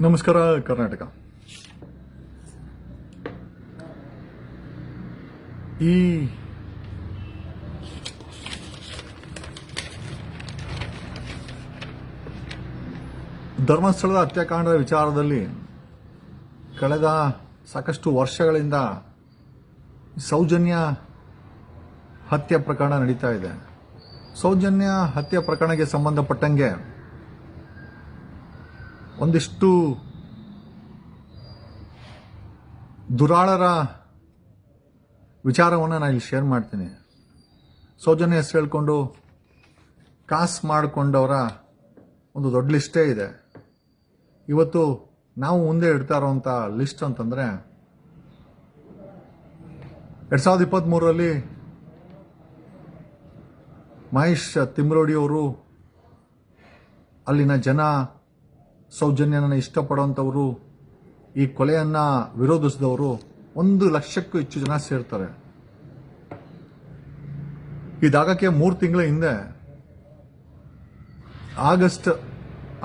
ನಮಸ್ಕಾರ, ಕರ್ನಾಟಕ. ಈ ಧರ್ಮಸ್ಥಳದ ಹತ್ಯಾಕಾಂಡದ ವಿಚಾರದಲ್ಲಿ ಕಳೆದ ಸಾಕಷ್ಟು ವರ್ಷಗಳಿಂದ ಸೌಜನ್ಯ ಹತ್ಯೆ ಪ್ರಕರಣ ನಡೀತಾ ಇದೆ. ಸೌಜನ್ಯ ಹತ್ಯೆ ಪ್ರಕರಣಕ್ಕೆ ಸಂಬಂಧಪಟ್ಟಂಗೆ ಒಂದಿಷ್ಟು ದುರಾಳರ ವಿಚಾರವನ್ನು ನಾನು ಇಲ್ಲಿ ಶೇರ್ ಮಾಡ್ತೀನಿ. ಸೌಜನ್ಯ ಹೆಸರು ಹೇಳ್ಕೊಂಡು ಕಾಸು ಮಾಡಿಕೊಂಡವರ ಒಂದು ದೊಡ್ಡ ಲಿಸ್ಟೇ ಇದೆ. ಇವತ್ತು ನಾವು ಮುಂದೆ ಇಡ್ತಾ ಇರೋವಂಥ ಲಿಸ್ಟ್ ಅಂತಂದರೆ ಎರಡು ಸಾವಿರದ ಇಪ್ಪತ್ತ್ಮೂರರಲ್ಲಿ ಮಹೇಶ್ ತಿಮ್ರೋಡಿಯವರು ಅಲ್ಲಿನ ಜನ ಸೌಜನ್ಯನ ಇಷ್ಟಪಡುವಂಥವರು, ಈ ಕೊಲೆಯನ್ನ ವಿರೋಧಿಸಿದವರು ಒಂದು ಲಕ್ಷಕ್ಕೂ ಹೆಚ್ಚು ಜನ ಸೇರ್ತಾರೆ. ಇದಾಗಕ್ಕೆ ಮೂರು ತಿಂಗಳ ಹಿಂದೆ ಆಗಸ್ಟ್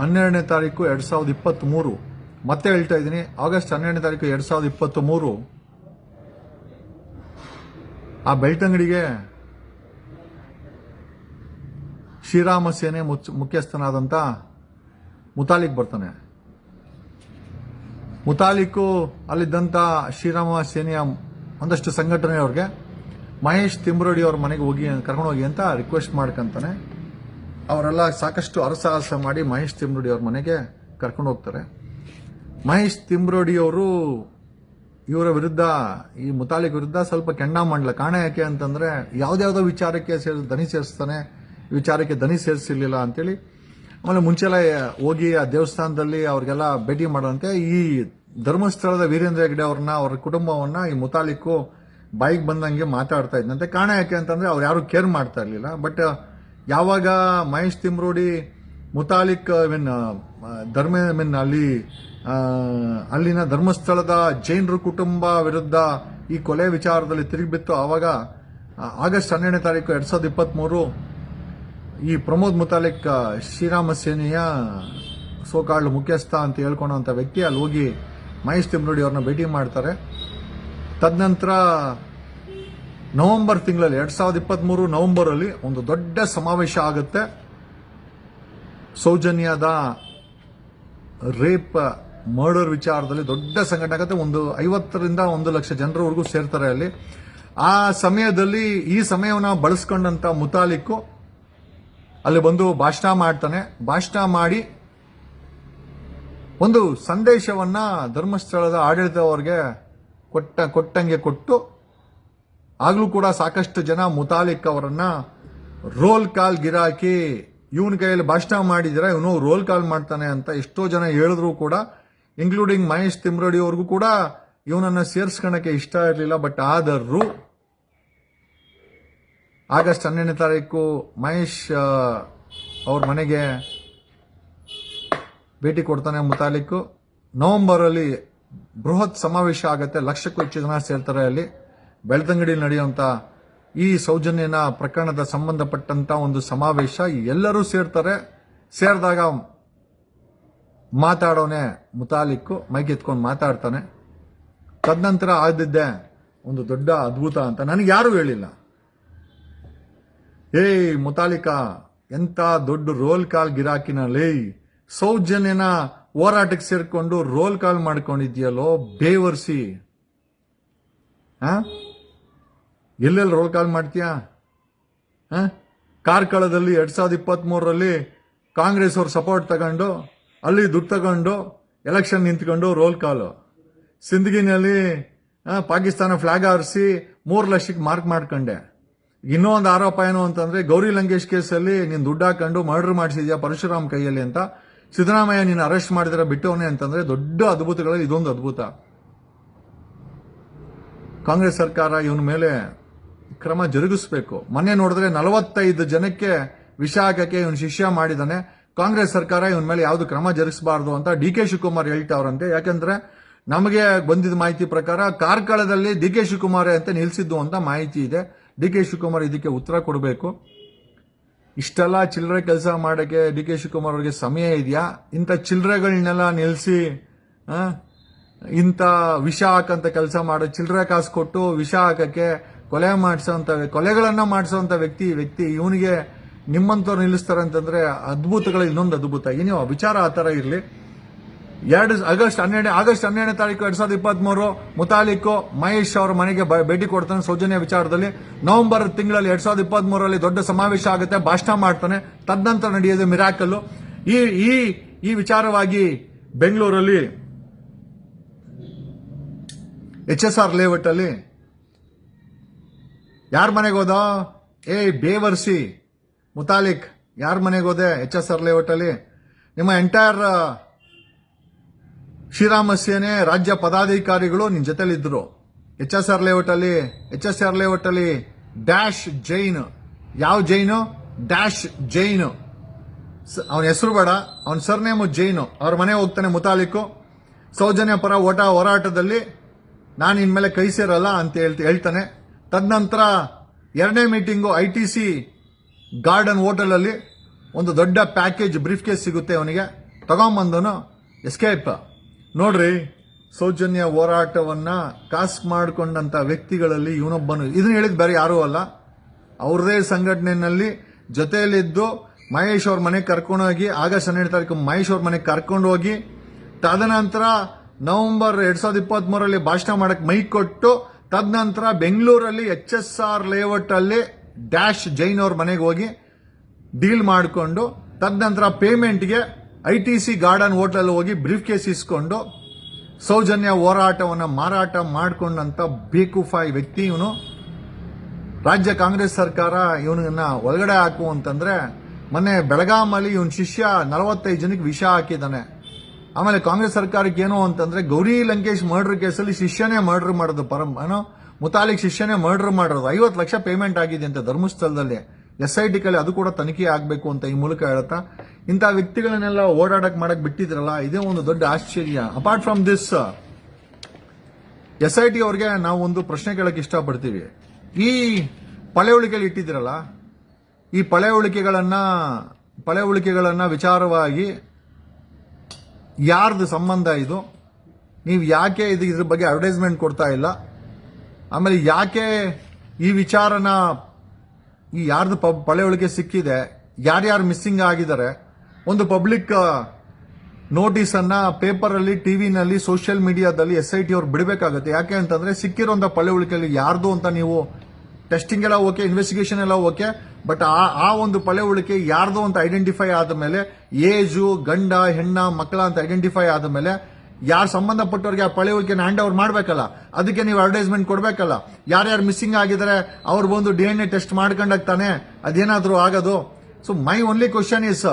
ಹನ್ನೆರಡನೇ ತಾರೀಕು ಎರಡ್ ಸಾವಿರದ ಇಪ್ಪತ್ತ್ ಮೂರು ಮತ್ತೆ ಹೇಳ್ತಾ ಇದ್ದೀನಿ, ಆಗಸ್ಟ್ ಹನ್ನೆರಡನೇ ತಾರೀಕು ಎರಡ್ ಸಾವಿರದ ಇಪ್ಪತ್ತ್ ಮೂರು ಆ ಬೆಳ್ತಂಗಡಿಗೆ ಶ್ರೀರಾಮ ಸೇನೆ ಮುಖ್ಯಸ್ಥನಾದಂಥ ಮುತಾಲಿಕ್ ಬರ್ತಾನೆ. ಮುತಾಲಿಕ್ಕು ಅಲ್ಲಿದ್ದಂಥ ಶ್ರೀರಾಮ ಸೇನೆಯ ಒಂದಷ್ಟು ಸಂಘಟನೆಯವ್ರಿಗೆ, ಮಹೇಶ್ ತಿಮ್ರೋಡಿ ಅವ್ರ ಮನೆಗೆ ಹೋಗಿ, ಕರ್ಕೊಂಡು ಹೋಗಿ ಅಂತ ರಿಕ್ವೆಸ್ಟ್ ಮಾಡ್ಕೊಂತಾನೆ. ಅವರೆಲ್ಲ ಸಾಕಷ್ಟು ಅರಸಾಹಸ ಮಾಡಿ ಮಹೇಶ್ ತಿಮ್ರೋಡಿ ಅವ್ರ ಮನೆಗೆ ಕರ್ಕೊಂಡು ಹೋಗ್ತಾರೆ. ಮಹೇಶ್ ತಿಮ್ರೋಡಿ ಅವರು ಇವರ ವಿರುದ್ಧ, ಈ ಮುತಾಲಿಕ್ ವಿರುದ್ಧ ಸ್ವಲ್ಪ ಕೆಂಡಾಮಂಡಲ ಕಾರಣ ಯಾಕೆ ಅಂತಂದ್ರೆ, ಯಾವ್ದ್ಯಾವ್ದೋ ವಿಚಾರಕ್ಕೆ ಸೇರಿ ದನಿ ಸೇರಿಸ್ತಾನೆ. ವಿಚಾರಕ್ಕೆ ದನಿ ಸೇರಿಸಿರ್ಲಿಲ್ಲ ಅಂತೇಳಿ ಆಮೇಲೆ ಮುಂಚೆಲ್ಲ ಹೋಗಿ ಆ ದೇವಸ್ಥಾನದಲ್ಲಿ ಅವ್ರಿಗೆಲ್ಲ ಭೇಟಿ ಮಾಡುವಂತೆ ಈ ಧರ್ಮಸ್ಥಳದ ವೀರೇಂದ್ರ ಹೆಗ್ಡೆ ಅವ್ರನ್ನ, ಅವ್ರ ಕುಟುಂಬವನ್ನ, ಈ ಮುತಾಲಿಕ್ಕು ಬಾಯಿಗೆ ಬಂದಂಗೆ ಮಾತಾಡ್ತಾ ಇದ್ದಂತೆ ಕಾರಣ ಯಾಕೆ ಅಂತಂದ್ರೆ ಅವ್ರು ಯಾರು ಕೇರ್ ಮಾಡ್ತಾ ಇರ್ಲಿಲ್ಲ. ಬಟ್ ಯಾವಾಗ ಮಹೇಶ್ ತಿಮ್ರೋಡಿ ಮುತಾಲಿಕ್ ಮೀನ್ ಧರ್ಮ ಮೀನ್, ಅಲ್ಲಿ ಅಲ್ಲಿನ ಧರ್ಮಸ್ಥಳದ ಜೈನರು ಕುಟುಂಬ ವಿರುದ್ಧ ಈ ಕೊಲೆ ವಿಚಾರದಲ್ಲಿ ತಿರುಗಿಬಿತ್ತು. ಆವಾಗ ಆಗಸ್ಟ್ ಹನ್ನೆರಡನೇ ತಾರೀಕು ಎರಡ್ ಸಾವಿರದ ಇಪ್ಪತ್ತ್ ಈ ಪ್ರಮೋದ್ ಮುತಾಲಿಕ್ ಶ್ರೀರಾಮ ಸೇನೆಯ ಸೋಕಾಳು ಮುಖ್ಯಸ್ಥ ಅಂತ ಹೇಳ್ಕೊಂಡಂತ ವ್ಯಕ್ತಿ ಅಲ್ಲಿ ಹೋಗಿ ಮಹೇಶ್ ತಿಮ್ರೋಡಿ ಅವ್ರನ್ನ ಭೇಟಿ ಮಾಡ್ತಾರೆ. ತದನಂತರ ನವೆಂಬರ್ ತಿಂಗಳಲ್ಲಿ, ಎರಡ್ ಸಾವಿರದ ಇಪ್ಪತ್ತ್ ಮೂರು ನವೆಂಬರ್ ಅಲ್ಲಿ ಒಂದು ದೊಡ್ಡ ಸಮಾವೇಶ ಆಗುತ್ತೆ. ಸೌಜನ್ಯದ ರೇಪ್, ಮರ್ಡರ್ ವಿಚಾರದಲ್ಲಿ ದೊಡ್ಡ ಸಂಘಟನೆ ಆಗುತ್ತೆ. ಒಂದು ಐವತ್ತರಿಂದ ಒಂದು ಲಕ್ಷ ಜನರವರೆಗೂ ಸೇರ್ತಾರೆ ಅಲ್ಲಿ. ಆ ಸಮಯದಲ್ಲಿ ಈ ಸಮಯವನ್ನು ಬಳಸ್ಕೊಂಡಂತ ಮುತಾಲಿಕ್ಕು ಅಲ್ಲಿ ಬಂದು ಭಾಷಣ ಮಾಡ್ತಾನೆ. ಭಾಷಣ ಮಾಡಿ ಒಂದು ಸಂದೇಶವನ್ನ ಧರ್ಮಸ್ಥಳದ ಆಡಳಿತವರಿಗೆ ಕೊಟ್ಟ, ಕೊಟ್ಟಂಗೆ ಕೊಟ್ಟು ಆಗ್ಲೂ ಕೂಡ ಸಾಕಷ್ಟು ಜನ ಮುತಾಲಿಕ್ ಅವರನ್ನ ರೋಲ್ ಕಾಲ್ ಗಿರಾಕಿ ಇವನ ಕೈಯಲ್ಲಿ ಭಾಷಣ ಮಾಡಿದ್ರೆ ಇವನು ರೋಲ್ ಕಾಲ್ ಮಾಡ್ತಾನೆ ಅಂತ ಎಷ್ಟೋ ಜನ ಹೇಳಿದ್ರು ಕೂಡ ಇನ್ಕ್ಲೂಡಿಂಗ್ ಮಹೇಶ್ ತಿಮ್ರಡಿ ಅವ್ರಿಗೂ ಕೂಡ ಇವನನ್ನ ಸೇರ್ಸ್ಕೊಳಕ್ಕೆ ಇಷ್ಟ ಇರಲಿಲ್ಲ. ಬಟ್ ಆದರೂ ಆಗಸ್ಟ್ ಹನ್ನೆರಡನೇ ತಾರೀಕು ಮಹೇಶ್ ಅವ್ರ ಮನೆಗೆ ಭೇಟಿ ಕೊಡ್ತಾನೆ ಮುತಾಲಿಕ್ಕು ನವೆಂಬರ್ ಅಲ್ಲಿ ಬೃಹತ್ ಸಮಾವೇಶ ಆಗುತ್ತೆ. ಲಕ್ಷಕ್ಕೂ ಹೆಚ್ಚು ಜನ ಸೇರ್ತಾರೆ ಅಲ್ಲಿ. ಬೆಳ್ತಂಗಡಿ ನಡೆಯುವಂತ ಈ ಸೌಜನ್ಯನ ಪ್ರಕರಣದ ಸಂಬಂಧಪಟ್ಟಂತ ಒಂದು ಸಮಾವೇಶ ಎಲ್ಲರೂ ಸೇರ್ತಾರೆ. ಸೇರಿದಾಗ ಮಾತಾಡೋನೆ ಮುತಾಲಿಕ್ಕು, ಮೈಕ್ ಎತ್ಕೊಂಡು ಮಾತಾಡ್ತಾನೆ. ತದನಂತರ ಆದಿದ್ದೆ ಒಂದು ದೊಡ್ಡ ಅದ್ಭುತ ಅಂತ. ನನಗೆ ಯಾರೂ ಹೇಳಿಲ್ಲ. ಏಯ್ ಮುತಾಲಿಕಾ ಎಂತ ದೊಡ್ಡ ರೋಲ್ ಕಾಲ್ ಗಿರಾಕಿನಲ್ಲಿ ಸೌಜನ್ಯನ ಹೋರಾಟಕ್ಕೆ ಸೇರ್ಕೊಂಡು ರೋಲ್ ಕಾಲ್ ಮಾಡ್ಕೊಂಡಿದ್ಯಲ್ಲೋ, ಬೇವರ್ಸಿ. ಆ? ಎಲ್ಲೆಲ್ಲಿ ರೋಲ್ ಕಾಲ್ ಮಾಡ್ತೀಯಾ? ಕಾರ್ಕಳದಲ್ಲಿ ಎರಡ್ ಸಾವಿರದ ಇಪ್ಪತ್ತ್ ಮೂರರಲ್ಲಿ ಕಾಂಗ್ರೆಸ್ ಅವ್ರ ಸಪೋರ್ಟ್ ತಗೊಂಡು, ಅಲ್ಲಿ ದುಡ್ಡು ತಗೊಂಡು, ಎಲೆಕ್ಷನ್ ನಿಂತ್ಕೊಂಡು ರೋಲ್ ಕಾಲು. ಸಿಂದಗಿನಲ್ಲಿ ಪಾಕಿಸ್ತಾನ ಫ್ಲಾಗ್ ಆರಿಸಿ ಮೂರು ಲಕ್ಷಕ್ಕೆ ಮಾರ್ಕ್ ಮಾಡ್ಕೊಂಡೆ. ಇನ್ನೂ ಒಂದು ಆರೋಪ ಏನು ಅಂತಂದ್ರೆ, ಗೌರಿ ಲಂಕೇಶ್ ಕೇಸಲ್ಲಿ ನೀನು ದುಡ್ಡು ಹಾಕೊಂಡು ಮರ್ಡರ್ ಮಾಡಿಸಿದ್ಯಾ ಪರಶುರಾಮ್ ಕೈಯಲ್ಲಿ ಅಂತ, ಸಿದ್ದರಾಮಯ್ಯ ನೀನು ಅರೆಸ್ಟ್ ಮಾಡಿದ್ರೆ ಬಿಟ್ಟವನೇ ಅಂತಂದ್ರೆ ದೊಡ್ಡ ಅದ್ಭುತಗಳಲ್ಲಿ ಇದೊಂದು ಅದ್ಭುತ. ಕಾಂಗ್ರೆಸ್ ಸರ್ಕಾರ ಇವನ ಮೇಲೆ ಕ್ರಮ ಜರುಗಿಸಬೇಕು. ಮೊನ್ನೆ ನೋಡಿದ್ರೆ ನಲವತ್ತೈದು ಜನಕ್ಕೆ ವಿಷ ಹಾಕಕ್ಕೆ ಇವನು ಶಿಷ್ಯ ಮಾಡಿದಾನೆ. ಕಾಂಗ್ರೆಸ್ ಸರ್ಕಾರ ಇವನ ಮೇಲೆ ಯಾವುದು ಕ್ರಮ ಜರುಗಿಸಬಾರದು ಅಂತ ಡಿ ಕೆ ಶಿವಕುಮಾರ್ ಹೇಳ್ತಾವ್ರಂತೆ. ಯಾಕಂದ್ರೆ ನಮಗೆ ಬಂದಿದ ಮಾಹಿತಿ ಪ್ರಕಾರ ಕಾರ್ಕಳದಲ್ಲಿ ಡಿ ಕೆ ಶಿವಕುಮಾರ್ ಅಂತ ನಿಲ್ಲಿಸಿದ್ದು ಅಂತ ಮಾಹಿತಿ ಇದೆ. ಡಿ ಕೆ ಶಿವಕುಮಾರ್ ಇದಕ್ಕೆ ಉತ್ತರ ಕೊಡಬೇಕು. ಇಷ್ಟೆಲ್ಲ ಚಿಲ್ಲರೆ ಕೆಲಸ ಮಾಡೋಕ್ಕೆ ಡಿ ಕೆ ಶಿವಕುಮಾರ್ ಅವರಿಗೆ ಸಮಯ ಇದೆಯಾ? ಇಂಥ ಚಿಲ್ಲರೆಗಳನ್ನೆಲ್ಲ ನಿಲ್ಲಿಸಿ ಇಂಥ ವಿಷ ಹಾಕಂತ ಕೆಲಸ ಮಾಡೋ, ಚಿಲ್ಲರೆ ಕಾಸು ಕೊಟ್ಟು ವಿಷ ಹಾಕೋಕ್ಕೆ ಕೊಲೆ ಮಾಡಿಸೋಂಥ ಕೊಲೆಗಳನ್ನ ಮಾಡಿಸೋಂಥ ವ್ಯಕ್ತಿ ವ್ಯಕ್ತಿ, ಇವನಿಗೆ ನಿಮ್ಮಂಥವ್ರು ನಿಲ್ಲಿಸ್ತಾರೆ ಅಂತಂದ್ರೆ ಅದ್ಭುತಗಳು ಇನ್ನೊಂದು ಅದ್ಭುತ. ಏನೋ ವಿಚಾರ ಆ ಥರ ಇರಲಿ. ಎರಡು ಆಗಸ್ಟ್ ಹನ್ನೆರಡು, ಆಗಸ್ಟ್ ಹನ್ನೆರಡನೇ ತಾರೀಕು ಎರಡ್ ಸಾವಿರದ ಇಪ್ಪತ್ಮೂರು ಮುತಾಲಿಕು ಮಹೇಶ್ ಅವರ ಮನೆಗೆ ಭೇಟಿ ಕೊಡ್ತಾನೆ ಸೌಜನ್ಯ ವಿಚಾರದಲ್ಲಿ. ನವೆಂಬರ್ ತಿಂಗಳಲ್ಲಿ ಎರಡ್ ಸಾವಿರದ ಇಪ್ಪತ್ಮೂರರಲ್ಲಿ ದೊಡ್ಡ ಸಮಾವೇಶ ಆಗುತ್ತೆ, ಭಾಷಣ ಮಾಡ್ತಾನೆ. ತದನಂತರ ನಡೆಯೋದು ಮಿರಾಕಲ್ಲು. ಈ ಈ ಈ ವಿಚಾರವಾಗಿ ಬೆಂಗಳೂರಲ್ಲಿ ಎಚ್ ಎಸ್ ಆರ್ ಲೇಔಟ್ ಅಲ್ಲಿ ಯಾರ ಮನೆಗೆ ಹೋದ? ಏ, ಬೇವರ್ಸಿ ಮುತಾಲಿಕ್. ಯಾರ ಮನೆಗೆ ಹೋದೆ ಎಚ್ ಎಸ್ ಆರ್ ಲೇಔಟ್ ಅಲ್ಲಿ ನಿಮ್ಮ ಎಂಟೈರ್ ಶ್ರೀರಾಮ ಸೇನೆ ರಾಜ್ಯ ಪದಾಧಿಕಾರಿಗಳು ನಿನ್ನ ಜೊತೆಲಿದ್ದರು ಎಚ್ ಎಸ್ ಆರ್ ಲೇಔಟ್ ಅಲ್ಲಿ ಎಚ್ ಎಸ್ ಆರ್ ಲೇಔಟ್ ಅಲ್ಲಿ ಡ್ಯಾಶ್ ಜೈನ್. ಯಾವ ಜೈನು? ಡ್ಯಾಶ್ ಜೈನ್. ಅವನ ಹೆಸರು ಬೇಡ, ಅವನ ಸರ್ನೇಮು ಜೈನು. ಅವ್ರ ಮನೆ ಹೋಗ್ತಾನೆ ಮುತಾಲಿಕು. ಸೌಜನ್ಯ ಪರ ಓಟ ಹೋರಾಟದಲ್ಲಿ ನಾನು ಇನ್ಮೇಲೆ ಕೈ ಸೇರಲ್ಲ ಅಂತ ಹೇಳ್ತಿ ಹೇಳ್ತಾನೆ. ತದನಂತರ ಎರಡನೇ meeting I T C garden hotel ಅಲ್ಲಿ ಒಂದು ದೊಡ್ಡ ಪ್ಯಾಕೇಜ್ ಬ್ರೀಫ್ ಕೇಸ್ ಸಿಗುತ್ತೆ ಅವನಿಗೆ. ತಗೊಂಬಂದನು ಎಸ್ಕೇಪ್. ನೋಡ್ರಿ, ಸೌಜನ್ಯ ಹೋರಾಟವನ್ನ ಕಾಸ್ ಮಾಡಿಕೊಂಡಂತ ವ್ಯಕ್ತಿಗಳಲ್ಲಿ ಇವನೊಬ್ಬನು. ಇದನ್ನ ಹೇಳಿದ್ ಬೇರೆ ಯಾರೂ ಅಲ್ಲ. ಅವ್ರದೇ ಸಂಘಟನೆಯಲ್ಲಿ ಜೊತೆಯಲ್ಲಿದ್ದು ಮಹೇಶ್ ಅವ್ರ ಮನೆಗೆ ಕರ್ಕೊಂಡೋಗಿ ಆಗಸ್ಟ್ ಹನ್ನೆರಡು ತಾರೀಕು ಮಹೇಶ್ ಅವ್ರ ಮನೆಗೆ ಕರ್ಕೊಂಡು ಹೋಗಿ, ತದನಂತರ ನವೆಂಬರ್ ಎರಡ್ ಸಾವಿರದ ಇಪ್ಪತ್ತ್ ಮೂರರಲ್ಲಿ ಭಾಷಣ ಮಾಡಕ್ ಮೈಕ್ ಕೊಟ್ಟು, ತದನಂತರ ಬೆಂಗಳೂರಲ್ಲಿ ಎಚ್ ಎಸ್ ಆರ್ ಲೇಔಟ್ ಅಲ್ಲಿ ಡ್ಯಾಶ್ ಜೈನ್ ಅವ್ರ ಮನೆಗೆ ಹೋಗಿ ಡೀಲ್ ಮಾಡಿಕೊಂಡು, ತದನಂತರ ಪೇಮೆಂಟ್ಗೆ I T C garden hotel ಹೋಗಿ ಬ್ರೀಫ್ ಕೇಸ್ ಇಸ್ಕೊಂಡು ಸೌಜನ್ಯ ಹೋರಾಟವನ್ನು ಮಾರಾಟ ಮಾಡಿಕೊಂಡಂತ ಬೇಕುಫಾಯ್ ವ್ಯಕ್ತಿ ಇವನು. ರಾಜ್ಯ ಕಾಂಗ್ರೆಸ್ ಸರ್ಕಾರ ಇವನನ್ನ ಒಳಗಡೆ ಹಾಕು ಅಂತಂದ್ರೆ ಮೊನ್ನೆ ಬೆಳಗಾಮಲ್ಲಿ ಇವನ್ ಶಿಷ್ಯ ನಲವತ್ತೈದು ಜನಕ್ಕೆ ವಿಷ ಹಾಕಿದ್ದಾನೆ. ಆಮೇಲೆ ಕಾಂಗ್ರೆಸ್ ಸರ್ಕಾರಕ್ಕೆ ಏನು ಅಂತಂದ್ರೆ ಗೌರಿ ಲಂಕೇಶ್ ಮರ್ಡರ್ ಕೇಸಲ್ಲಿ ಶಿಷ್ಯನೇ ಮರ್ಡರ್ ಮಾಡೋದು ಪರಂ ಏನೋ? ಮುತಾಲಿಕ್ ಶಿಷ್ಯನೇ ಮರ್ಡರ್ ಮಾಡೋದು. ಐವತ್ತು ಲಕ್ಷ ಪೇಮೆಂಟ್ ಆಗಿದೆ ಅಂತ ಧರ್ಮಸ್ಥಳದಲ್ಲಿ. ಎಸ್ ಐ ಟಿ ಕಲ್ಲಿ ಅದು ಕೂಡ ತನಿಖೆ ಆಗಬೇಕು ಅಂತ ಈ ಮೂಲಕ ಹೇಳುತ್ತಾ, ಇಂಥ ವ್ಯಕ್ತಿಗಳನ್ನೆಲ್ಲ ಓಡಾಡಕ್ಕೆ ಮಾಡಕ್ ಬಿಟ್ಟಿದ್ರಲ್ಲ, ಇದೇ ಒಂದು ದೊಡ್ಡ ಆಶ್ಚರ್ಯ. Apart from this S I T ಅವ್ರಿಗೆ ನಾವು ಒಂದು ಪ್ರಶ್ನೆ ಕೇಳಕ್ಕೆ ಇಷ್ಟಪಡ್ತೀವಿ. ಈ ಪಳೆಯುಳಿಕೆಗಳು ಇಟ್ಟಿದ್ದೀರಲ್ಲ, ಈ ಪಳೆಯುಳಿಕೆಗಳನ್ನ ಪಳೆಯುಳಿಕೆಗಳನ್ನ ವಿಚಾರವಾಗಿ ಯಾರ್ದು ಸಂಬಂಧ ಇದು? ನೀವು ಯಾಕೆ ಇದು ಇದ್ರ ಬಗ್ಗೆ ಅಡ್ವರ್ಟೈಸ್ಮೆಂಟ್ ಕೊಡ್ತಾ ಇಲ್ಲ? ಆಮೇಲೆ ಯಾಕೆ ಈ ವಿಚಾರನ ಈ ಯಾರ್ದು ಪ ಪಳೆಯುಳಿಕೆ ಸಿಕ್ಕಿದೆ, ಯಾರ್ಯಾರು ಮಿಸ್ಸಿಂಗ್ ಆಗಿದ್ದಾರೆ, ಒಂದು ಪಬ್ಲಿಕ್ ನೋಟಿಸ್ ಅನ್ನ ಪೇಪರ್ ಅಲ್ಲಿ ಟಿವಿನಲ್ಲಿ ಸೋಷಿಯಲ್ ಮೀಡಿಯಾದಲ್ಲಿ ಎಸ್ ಐ ಟಿ ಅವ್ರು ಬಿಡಬೇಕಾಗುತ್ತೆ. ಯಾಕೆ ಅಂತಂದ್ರೆ ಸಿಕ್ಕಿರೋಂಥ ಪಳೆ ಉಳಿಕೆಯಲ್ಲಿ ಯಾರ್ದು ಅಂತ ನೀವು ಟೆಸ್ಟಿಂಗ್ ಎಲ್ಲ ಓಕೆ ಇನ್ವೆಸ್ಟಿಗೇಷನ್ ಎಲ್ಲ ಓಕೆ ಬಟ್ ಆ ಆ ಒಂದು ಪಳೆ ಉಳಿಕೆ ಯಾರ್ದು ಅಂತ ಐಡೆಂಟಿಫೈ ಆದ ಮೇಲೆ ಏಜು ಗಂಡ, ಹೆಣ್ಣ, ಮಕ್ಕಳ ಅಂತ ಐಡೆಂಟಿಫೈ ಆದ ಮೇಲೆ ಯಾರು ಸಂಬಂಧಪಟ್ಟವ್ರಿಗೆ ಆ ಪಳೆ ಉಳಿಕೆನ ಹ್ಯಾಂಡ್ ಓವರ್ ಮಾಡಬೇಕಲ್ಲ? ಅದಕ್ಕೆ ನೀವು ಅಡ್ವರ್ಟೈಸ್ಮೆಂಟ್ ಕೊಡಬೇಕಲ್ಲ? ಯಾರ್ಯಾರು ಮಿಸ್ಸಿಂಗ್ ಆಗಿದ್ದಾರೆ ಅವ್ರು ಬಂದು ಡಿ ಎನ್ ಎ ಟೆಸ್ಟ್ ಮಾಡ್ಕೊಂಡಾಗ್ತಾನೆ ಅದೇನಾದರೂ ಆಗೋದು? So my only question is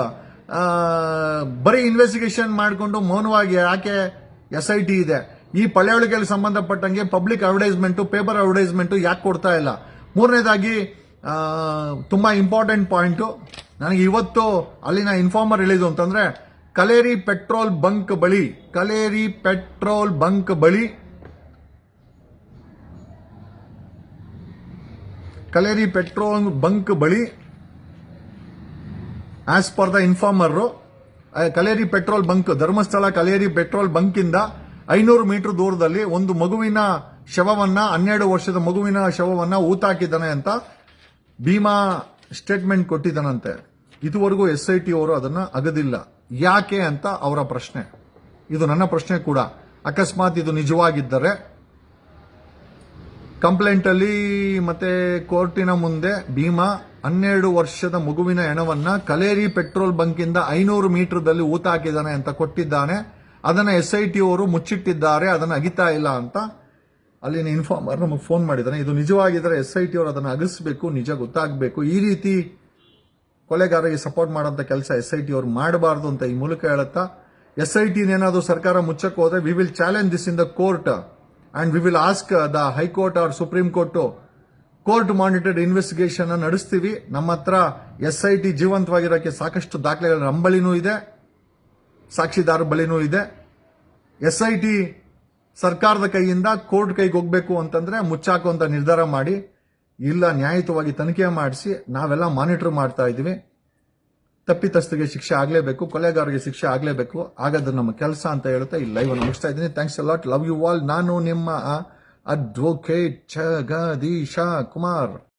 ಬರೀ ಇನ್ವೆಸ್ಟಿಗೇಷನ್ ಮಾಡಿಕೊಂಡು ಮೌನವಾಗಿ ಯಾಕೆ ಎಸ್ ಐ ಟಿ ಇದೆ? ಈ ಪಳೆಯುಳಿಕೆಗೆ ಸಂಬಂಧಪಟ್ಟಂಗೆ ಪಬ್ಲಿಕ್ ಅಡ್ವರ್ಟೈಸ್ಮೆಂಟು ಪೇಪರ್ ಅಡ್ವರ್ಟೈಸ್ಮೆಂಟು ಯಾಕೆ ಕೊಡ್ತಾ ಇಲ್ಲ? ಮೂರನೇದಾಗಿ ತುಂಬಾ ಇಂಪಾರ್ಟೆಂಟ್ ಪಾಯಿಂಟು ನನಗೆ ಇವತ್ತು ಅಲ್ಲಿನ ಇನ್ಫಾರ್ಮರ್ ಹೇಳಿದ್ದು ಅಂತಂದ್ರೆ ಕಲೇರಿ ಪೆಟ್ರೋಲ್ ಬಂಕ್ ಬಳಿ, ಕಲೇರಿ ಪೆಟ್ರೋಲ್ ಬಂಕ್ ಬಳಿ, ಕಲೇರಿ ಪೆಟ್ರೋಲ್ ಬಂಕ್ ಬಳಿ as per the informer Kaleri petrol bunk, Dharmasthala Kaleri petrol bunk ಇಂದ ಐನೂರು ಮೀಟರ್ ದೂರದಲ್ಲಿ ಒಂದು ಮಗುವಿನ ಶವವನ್ನ, ಹನ್ನೆರಡು ವರ್ಷದ ಮಗುವಿನ ಶವವನ್ನ ಊತಾಕಿದ್ದಾನೆ ಅಂತ ಭೀಮಾ ಸ್ಟೇಟ್ಮೆಂಟ್ ಕೊಟ್ಟಿದ್ದಾನಂತೆ. ಇದುವರೆಗೂ ಎಸ್ ಐ ಟಿ ಅವರು ಅದನ್ನ ಅಗದಿಲ್ಲ. ಯಾಕೆ ಅಂತ ಅವರ ಪ್ರಶ್ನೆ. ಇದು ನನ್ನ ಪ್ರಶ್ನೆ ಕೂಡ. ಅಕಸ್ಮಾತ್ ಇದು ನಿಜವಾಗಿದ್ದರೆ ಕಂಪ್ಲೇಂಟ್ ಅಲ್ಲಿ ಮತ್ತೆ ಕೋರ್ಟಿನ ಮುಂದೆ ಭೀಮಾ ಹನ್ನೆರಡು ವರ್ಷದ ಮಗುವಿನ ಹೆಣವನ್ನು ಕಲೇರಿ ಪೆಟ್ರೋಲ್ ಬಂಕ್ ಇಂದ ಐನೂರು ಮೀಟರ್ದಲ್ಲಿ ಊತ ಹಾಕಿದ್ದಾನೆ ಅಂತ ಕೊಟ್ಟಿದ್ದಾನೆ. ಅದನ್ನ ಎಸ್ ಐ ಟಿ ಅವರು ಮುಚ್ಚಿಟ್ಟಿದ್ದಾರೆ, ಅದನ್ನ ಅಗಿತಾ ಇಲ್ಲ ಅಂತ ಅಲ್ಲಿನ ಇನ್ಫಾರ್ಮರ್ ನಮಗೆ ಫೋನ್ ಮಾಡಿದ್ದಾನೆ. ಇದು ನಿಜವಾಗಿದ್ದರೆ ಎಸ್ ಐ ಟಿ ಅವರು ಅದನ್ನ ಅಗಿಸ್ಬೇಕು, ನಿಜ ಗೊತ್ತಾಗಬೇಕು. ಈ ರೀತಿ ಕೊಲೆಗಾರರಿಗೆ ಸಪೋರ್ಟ್ ಮಾಡೋಂಥ ಕೆಲಸ ಎಸ್ ಐ ಟಿ ಅವ್ರು ಮಾಡಬಾರ್ದು ಅಂತ ಈ ಮೂಲಕ ಹೇಳುತ್ತಾ ಎಸ್ ಐ ಟಿ ಏನಾದರೂ ಸರ್ಕಾರ ಮುಚ್ಚಕ್ಕೆ ಹೋದ್ರೆ we will challenge this in the court and we will ask the high court or supreme court court monitored investigation ನಡೆಸ್ತೀವಿ. ನಮ್ಮ ಹತ್ರ ಎಸ್ ಐ ಟಿ ಜೀವಂತವಾಗಿರೋಕ್ಕೆ ಸಾಕಷ್ಟು ದಾಖಲೆಗಳ ನಂಬಳಿನೂ ಇದೆ, ಸಾಕ್ಷಿದಾರ ಬಳಿನೂ ಇದೆ. ಎಸ್ ಐ ಟಿ ಸರ್ಕಾರದ ಕೈಯಿಂದ ಕೋರ್ಟ್ ಕೈಗೆ ಹೋಗ್ಬೇಕು ಅಂತಂದ್ರೆ ಮುಚ್ಚಾಕುವಂತ ನಿರ್ಧಾರ ಮಾಡಿ. ಇಲ್ಲ, ನ್ಯಾಯಯುತವಾಗಿ ತನಿಖೆ ಮಾಡಿಸಿ ನಾವೆಲ್ಲ ಮಾನಿಟರ್ ಮಾಡ್ತಾ ಇದ್ದೀವಿ. ತಪ್ಪಿತಸ್ಥರಿಗೆ ಶಿಕ್ಷೆ ಆಗಲೇಬೇಕು, ಕೊಲೆಗಾರರಿಗೆ ಶಿಕ್ಷೆ ಆಗಲೇಬೇಕು. ಹಾಗಾದ್ರೆ ನಮ್ಮ ಕೆಲಸ ಅಂತ ಹೇಳ್ತಾ ಈ ಲೈವ್ ಅನ್ನು ಮುಗಿಸ್ತಾ ಇದ್ದೀನಿ. Thanks lot love you all ನಾನು ನಿಮ್ಮ ಅಡ್ವೊಕೇಟ್ ಜಗದೀಶ ಕುಮಾರ್.